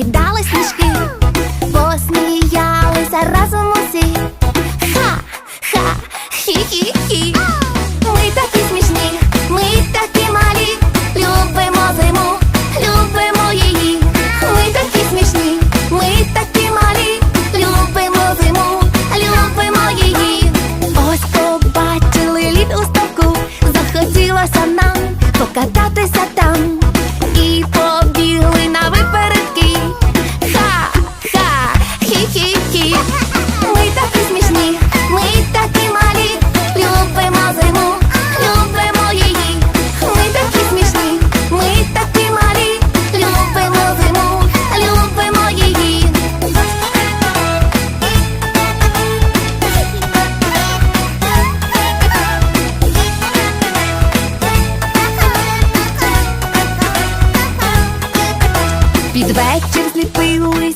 розкидали сніжки, посміялися разом. Ми такі смішні, ми такі малі. Любимо зиму, любимо її. Ми такі смішні, ми такі малі. Любимо зиму, любимо її. Під вечір зліпили.